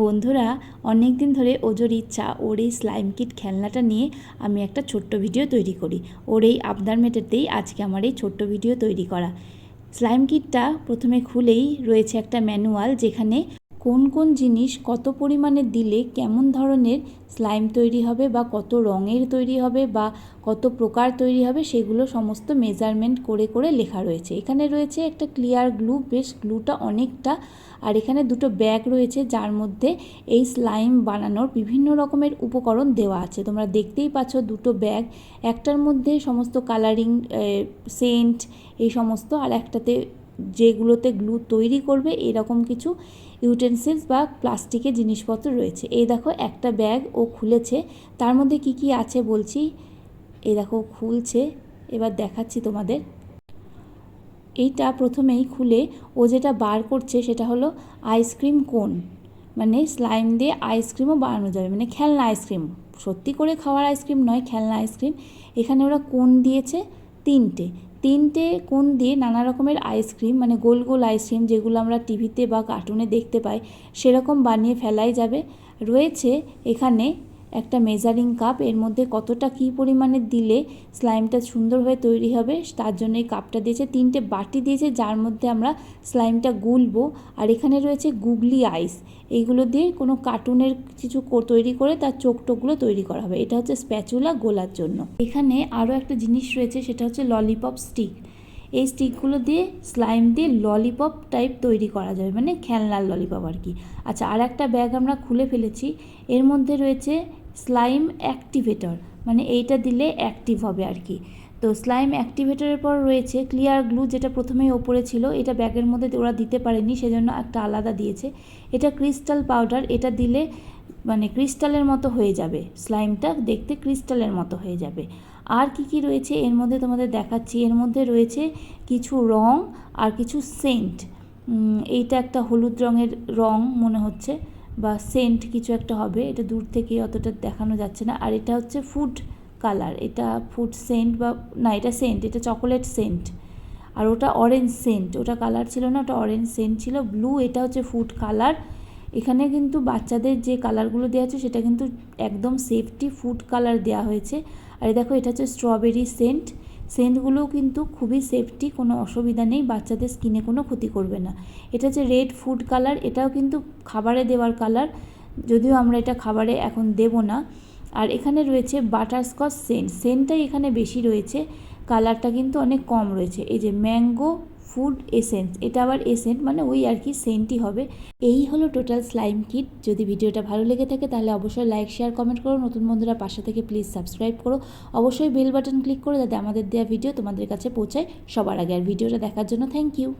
বন্ধুরা অনেক দিন ধরে ওজোর ইচ্ছা, ওর এই স্লাইম কিট খেলনাটা নিয়ে আমি একটা ছোট্ট ভিডিও তৈরি করি। ওর এই আবদার মেটাতেই আজকে আমার এই ছোট্ট ভিডিও তৈরি করা। স্লাইম কিটটা প্রথমে খুলেই রয়েছে একটা ম্যানুয়াল যেখানে কোন কোন জিনিস কত পরিমাণে দিলে কেমন ধরনের স্লাইম তৈরি হবে বা কত রঙের তৈরি হবে বা কত প্রকার তৈরি হবে সেগুলো সমস্ত মেজারমেন্ট করে করে লেখা রয়েছে। এখানে রয়েছে একটা ক্লিয়ার গ্লু, বেশ গ্লুটা অনেকটা। আর এখানে দুটো ব্যাগ রয়েছে যার মধ্যে এই স্লাইম বানানোর বিভিন্ন রকমের উপকরণ দেওয়া আছে। তোমরা দেখতেই পাচ্ছ দুটো ব্যাগ, একটার মধ্যে সমস্ত কালারিং সেন্ট এই সমস্ত, আর একটাতে যেগুলোতে গ্লু তৈরি করবে, এরকম কিছু ইউটেন্সিলস বা প্লাস্টিকের জিনিসপত্র রয়েছে। এই দেখো, একটা ব্যাগ ও খুলেছে। তার মধ্যে কি কি আছে বলছি? এই দেখো, খুলছে। এবার দেখাচ্ছি তোমাদের। এইটা প্রথমেই খুলে ও যেটা বার করছে সেটা হলো আইসক্রিম কোন মানে স্লাইম দিয়ে আইসক্রিমও বানানো যাবে। মানে খেলনা আইসক্রিম সত্যি করে খাওয়ার আইসক্রিম নয়, খেলনা আইসক্রিম এখানে ওরা কোন দিয়েছে তিনটে। তিনটে কোন দিয়ে নানা রকমের আইসক্রিম মানে গোল গোল আইসক্রিম যেগুলো আমরা টিভিতে বা কার্টুনে দেখতে পাই, সেরকম বানিয়ে ফেলাই যাবে। রয়েছে এখানে একটা মেজারিং কাপ এর মধ্যে কতটা কী পরিমাণে দিলে স্লাইমটা সুন্দর হয়ে তৈরি হবে, তার জন্য এই কাপটা দিয়েছে, তিনটে বাটি দিয়েছে, যার মধ্যে আমরা স্লাইমটা গুলবো, আর এখানে রয়েছে গুগলি আইস এইগুলো দিয়ে কোনো কার্টুনের কিছু তৈরি করে তার চোখ টোকগুলো তৈরি করা হবে, এটা হচ্ছে স্প্যাচুলা গোলার জন্য। এখানে আরও একটা জিনিস রয়েছে, সেটা হচ্ছে ললিপপ স্টিক এই স্টিকগুলো দিয়ে স্লাইম দিয়ে ললিপপ টাইপ তৈরি করা যাবে মানে খেলনার ললিপপ আর কি। আচ্ছা আর একটা ব্যাগ আমরা খুলে ফেলেছি, এর মধ্যে রয়েছে স্লাইম অ্যাক্টিভেটর মানে এইটা দিলে অ্যাক্টিভ হবে আর কি। তো স্লাইম অ্যাক্টিভেটরের পর রয়েছে ক্লিয়ার গ্লু যেটা প্রথমেই ওপরে ছিল, এটা ব্যাগের মধ্যে ওরা দিতে পারেনি, সেজন্য একটা আলাদা দিয়েছে। এটা ক্রিস্টাল পাউডার এটা দিলে মানে ক্রিস্টালের মতো হয়ে যাবে স্লাইমটা দেখতে ক্রিস্টালের মতো হয়ে যাবে। আর কি কি রয়েছে এর মধ্যে তোমাদের দেখাচ্ছি, এর মধ্যে রয়েছে কিছু রং আর কিছু সেন্ট এইটা একটা হলুদ রঙের রং মনে হচ্ছে। বা সেন্ট কিছু একটা হবে, এটা দূর থেকে অতটা দেখানো যাচ্ছে না। আর এটা হচ্ছে ফুড কালার এটা ফুড সেন্ট বা, না, এটা সেন্ট এটা চকোলেট সেন্ট আর ওটা অরেঞ্জ সেন্ট ওটা কালার ছিল না, ওটা অরেঞ্জ সেন্ট ছিল। ব্লু এটা হচ্ছে ফুড কালার এখানে কিন্তু বাচ্চাদের যে কালারগুলো দেওয়া আছে, সেটা কিন্তু একদম সেফটি ফুড কালার দেওয়া হয়েছে। আর দেখো, এটা হচ্ছে স্ট্রবেরি সেন্ট সেন্টগুলোও কিন্তু খুবই সেফটি কোনো অসুবিধা নেই, বাচ্চাদের স্কিনে কোনো ক্ষতি করবে না। এটা যে রেড ফুড কালার এটাও কিন্তু খাবারে দেওয়ার কালার যদিও আমরা এটা খাবারে এখন দেব না। আর এখানে রয়েছে বাটারস্কচ সেন্ট সেন্টটাই এখানে বেশি রয়েছে। কালারটা কিন্তু অনেক কম রয়েছে। এই যে ম্যাঙ্গো ফুড এসেন্স, এটা আবার এসেন্ট মানে ওই আর কি সেন্টই হবে। এই হলো টোটাল স্লাইম কিট। যদি ভিডিওটা ভালো লেগে থাকে তাহলে অবশ্যই লাইক, শেয়ার, কমেন্ট করো। নতুন বন্ধুরা পাশে থেকে প্লিজ সাবস্ক্রাইব করো। অবশ্যই বেল বাটন ক্লিক করো যাতে আমাদের দেওয়া ভিডিও তোমাদের কাছে পৌঁছায় সবার আগে। আর ভিডিওটা দেখার জন্য থ্যাংক ইউ